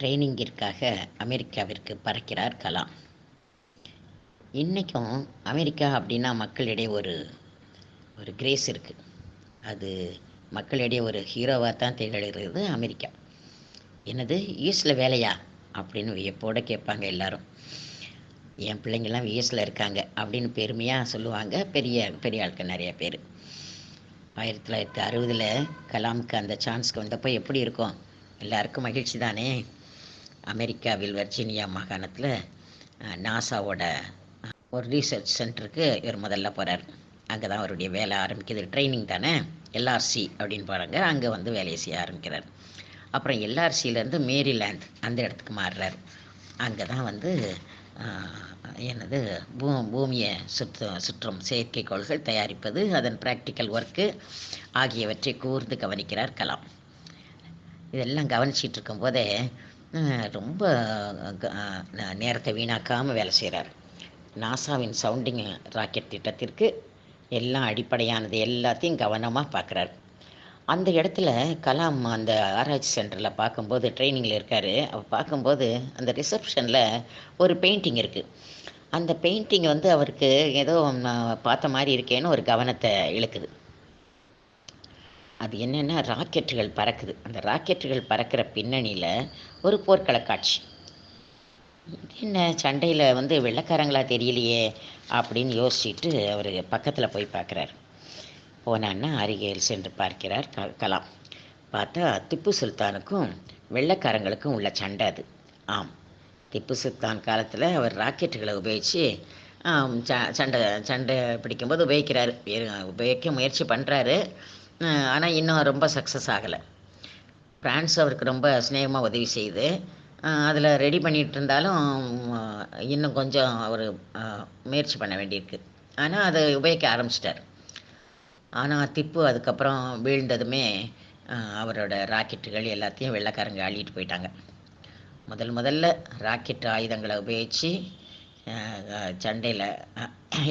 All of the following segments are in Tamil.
ட்ரைனிங்கிற்காக அமெரிக்காவிற்கு பறக்கிறார் கலாம். இன்றைக்கும் அமெரிக்கா அப்படின்னா மக்களிடையே ஒரு ஒரு கிரேஸ் இருக்குது அது மக்களிடையே ஒரு ஹீரோவாக தான் திகழ்கிறது அமெரிக்கா. என்னது? யூஎஸில் வேலையா? அப்படின்னு வியப்போடு கேட்பாங்க எல்லாரும். என் பிள்ளைங்கள்லாம் யூஎஸில் இருக்காங்க அப்படின்னு பெருமையாக சொல்லுவாங்க பெரிய பெரிய ஆட்கள் நிறைய பேர். ஆயிரத்தி தொள்ளாயிரத்தி அறுபதில் கலாமுக்கு அந்த சான்ஸ்க்கு வந்தப்போ எப்படி இருக்கும்? எல்லாருக்கும் மகிழ்ச்சி தானே? அமெரிக்காவில் வர்ஜீனியா மாகாணத்தில் நாசாவோட ஒரு ரீசர்ச் சென்டருக்கு இவர் முதல்ல போகிறார் அங்கே தான் அவருடைய வேலை ஆரம்பிக்குது. ட்ரைனிங் தானே? எல்ஆர்சி அப்படின்னு போகிறாங்க அங்கே வந்து வேலையை செய்ய ஆரம்பிக்கிறார். அப்புறம் எல்ஆர்சியிலேருந்து மேரிலேண்ட் அந்த இடத்துக்கு மாறுறார். அங்கே தான் வந்து என்னது பூ பூமியை சுற்று சுற்றும் செயற்கைக்கோள்கள் தயாரிப்பது அதன் ப்ராக்டிக்கல் ஒர்க்கு ஆகியவற்றை கூர்ந்து கவனிக்கிறார் கலாம். இதெல்லாம் கவனிச்சிட்டு இருக்கும்போதே ரொம்ப நேரத்தை வீணாக்காமல் வேலை செய்கிறார் நாசாவின் சவுண்டிங் ராக்கெட் திட்டத்திற்கு எல்லாம் அடிப்படையானது எல்லாத்தையும் கவனமாக பார்க்குறாரு அந்த இடத்துல கலாம் அந்த ஆராய்ச்சி சென்டரில் பார்க்கும்போது ட்ரைனிங்கில் இருக்கார். அவர் பார்க்கும்போது அந்த ரிசப்ஷனில் ஒரு பெயிண்டிங் இருக்குது அந்த பெயிண்டிங் வந்து அவருக்கு ஏதோ பார்த்த மாதிரி இருக்கேன்னு ஒரு கவனத்தை இழுக்குது. அது என்னென்னா ராக்கெட்டுகள் பறக்குது. அந்த ராக்கெட்டுகள் பறக்கிற பின்னணியில் ஒரு போர்க்கள காட்சி. என்ன சண்டையில் வந்து வெள்ளக்காரங்களா தெரியலையே அப்படின்னு யோசிச்சுட்டு அவர் பக்கத்தில் போய் பார்க்குறாரு போனான்னா அருகில் சென்று பார்க்கிறார் க கலாம். பார்த்தா திப்பு சுல்தானுக்கும் வெள்ளைக்காரங்களுக்கும் உள்ள சண்டை அது. ஆம். திப்பு சுல்தான் காலத்தில் அவர் ராக்கெட்டுகளை உபயோகித்து சண்டை சண்டை பிடிக்கும்போது உபயோகிக்கிறாரு. உபயோகிக்க முயற்சி பண்ணுறாரு ஆனால் இன்னும் ரொம்ப சக்ஸஸ் ஆகலை. ஃப்ரான்ஸ் அவருக்கு ரொம்ப ஸ்னேகமாக உதவி செய்யுது அதில் ரெடி பண்ணிகிட்டு இருந்தாலும் இன்னும் கொஞ்சம் அவர் முயற்சி பண்ண வேண்டியிருக்கு. ஆனால் அதை உபயோகிக்க ஆரம்பிச்சிட்டார். ஆனால் திப்பு அதுக்கப்புறம் வீழ்ந்ததுமே அவரோட ராக்கெட்டுகள் எல்லாத்தையும் வெள்ளைக்காரங்க அள்ளிட்டு போயிட்டாங்க. முதல் முதல்ல ராக்கெட் ஆயுதங்களை உபயோகித்து சண்டையில்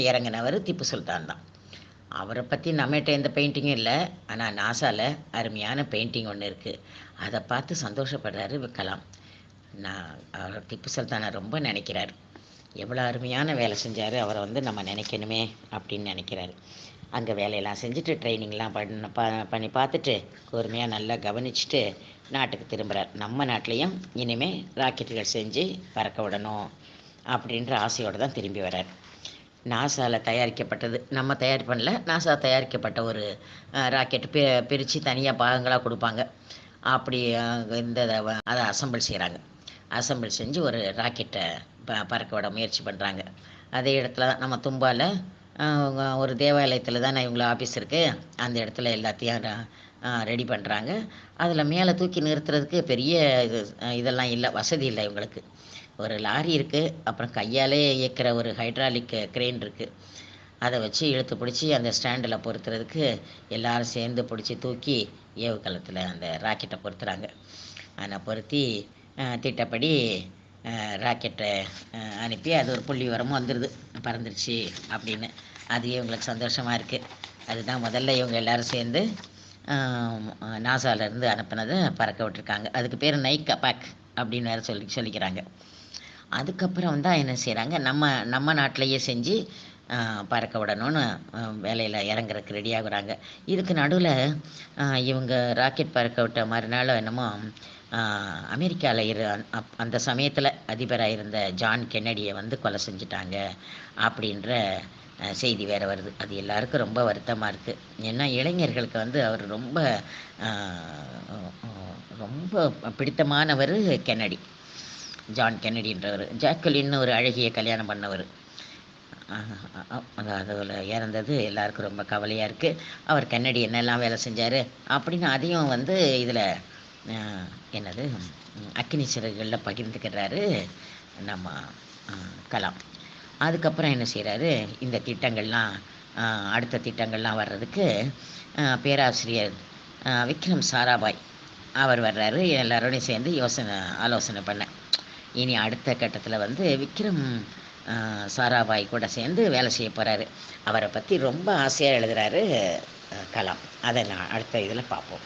இறங்கினவர் திப்பு சுல்தான் தான். அவரை பற்றி நம்மகிட்ட எந்த பெயிண்டிங்கும் இல்லை. ஆனால் நாசாவில் அருமையான பெயிண்டிங் ஒன்று இருக்குது அதை பார்த்து சந்தோஷப்படுறாரு விற்கலாம் நான் அவர் திப்பு சுல்தானை ரொம்ப நினைக்கிறார். எவ்வளோ அருமையான வேலை செஞ்சார் அவரை வந்து நம்ம நினைக்கணுமே அப்படின்னு நினைக்கிறாரு. அங்கே வேலையெல்லாம் செஞ்சுட்டு ட்ரைனிங்லாம் பண்ண ப பண்ணி பார்த்துட்டு பொறுமையாக நல்லா கவனிச்சுட்டு நாட்டுக்கு திரும்புகிறார் நம்ம நாட்டிலையும் இனிமேல் ராக்கெட்டுகள் செஞ்சு பறக்க விடணும் அப்படின்ற ஆசையோடு தான் திரும்பி வர்றார். நாசாவில் தயாரிக்கப்பட்டது. நம்ம தயார் பண்ணல நாசா தயாரிக்கப்பட்ட ஒரு ராக்கெட் பி பிரித்து தனியாக பாகங்களாக கொடுப்பாங்க. அப்படி இந்த அதை அசம்பிள் செய்கிறாங்க அசம்பிள் செஞ்சு ஒரு ராக்கெட்டை ப பறக்க விட முயற்சி பண்ணுறாங்க அதே இடத்துல நம்ம தும்பாவில் ஒரு தேவாலயத்தில் தானே இவங்கள ஆஃபீஸ் இருக்குது அந்த இடத்துல எல்லாத்தையும் ரெடி பண்ணுறாங்க அதில் மேலே தூக்கி நிறுத்துறதுக்கு பெரிய இது இதெல்லாம் இல்லை வசதி இல்லை இவங்களுக்கு. ஒரு லாரி இருக்குது அப்புறம் கையாலே இயக்கிற ஒரு ஹைட்ராலிக் க்ரெயின் இருக்குது அதை வச்சு இழுத்து பிடிச்சி அந்த ஸ்டாண்டில் பொறுத்துறதுக்கு எல்லோரும் சேர்ந்து பிடிச்சி தூக்கி ஏவுகலத்தில் அந்த ராக்கெட்டை பொறுத்துறாங்க ஆனால் பொருத்தி திட்டப்படி ராக்கெட்டை அனுப்பி அது ஒரு புள்ளி உரமும் வந்துடுது பறந்துருச்சு அப்படின்னு. அது இவங்களுக்கு சந்தோஷமாக இருக்குது அதுதான் முதல்ல இவங்க எல்லோரும் சேர்ந்து நாசாவிலேருந்து அனுப்பினதை பறக்க விட்டுருக்காங்க. அதுக்கு பேர் நைக்கா பேக் அப்படின்னு வேறு சொல்லி சொல்லிக்கிறாங்க. அதுக்கப்புறம் தான் என்ன செய்கிறாங்க நம்ம நம்ம நாட்டிலையே செஞ்சு பறக்க விடணும்னு வேலையில் இறங்குறதுக்கு ரெடி ஆகுறாங்க. இதுக்கு நடுவில் இவங்க ராக்கெட் பறக்க விட்ட மறுநாள் என்னமோ அமெரிக்காவில் இரு அந்த சமயத்தில் அதிபராக இருந்த ஜான் கென்னடியை வந்து கொலை செஞ்சிட்டாங்க அப்படின்ற செய்தி வேறு வருது. அது எல்லாருக்கும் ரொம்ப வருத்தமாக இருக்குது ஏன்னா இளைஞர்களுக்கு வந்து அவர் ரொம்ப ரொம்ப பிடித்தமானவர் கென்னடி. ஜான் கென்னடின்றவர். ஜாக்கலின்னு ஒரு அழகிய கல்யாணம் பண்ணவர். அதில் இறந்தது எல்லாருக்கும் ரொம்ப கவலையாக இருக்குது அவர் கென்னடி என்னெல்லாம் வேலை செஞ்சார் அப்படின்னு அதையும் வந்து இதில் என்னது? அக்கினி சிறகுகளில் பகிர்ந்துக்கிறாரு நம்ம கலாம். அதுக்கப்புறம் என்ன செய்கிறாரு இந்த திட்டங்கள்லாம் அடுத்த திட்டங்கள்லாம் வர்றதுக்கு பேராசிரியர் விக்ரம் சாராபாய் அவர் வர்றாரு. எல்லாரோடையும் சேர்ந்து யோசனை ஆலோசனை பண்ண. இனி அடுத்த கட்டத்தில் வந்து விக்ரம் சாராபாய் கூட சேர்ந்து வேலை செய்ய போகிறாரு அவரை பற்றி ரொம்ப ஆசையாக எழுதுகிறாரு கலாம். அதை நான் அடுத்த இதில் பார்ப்போம்.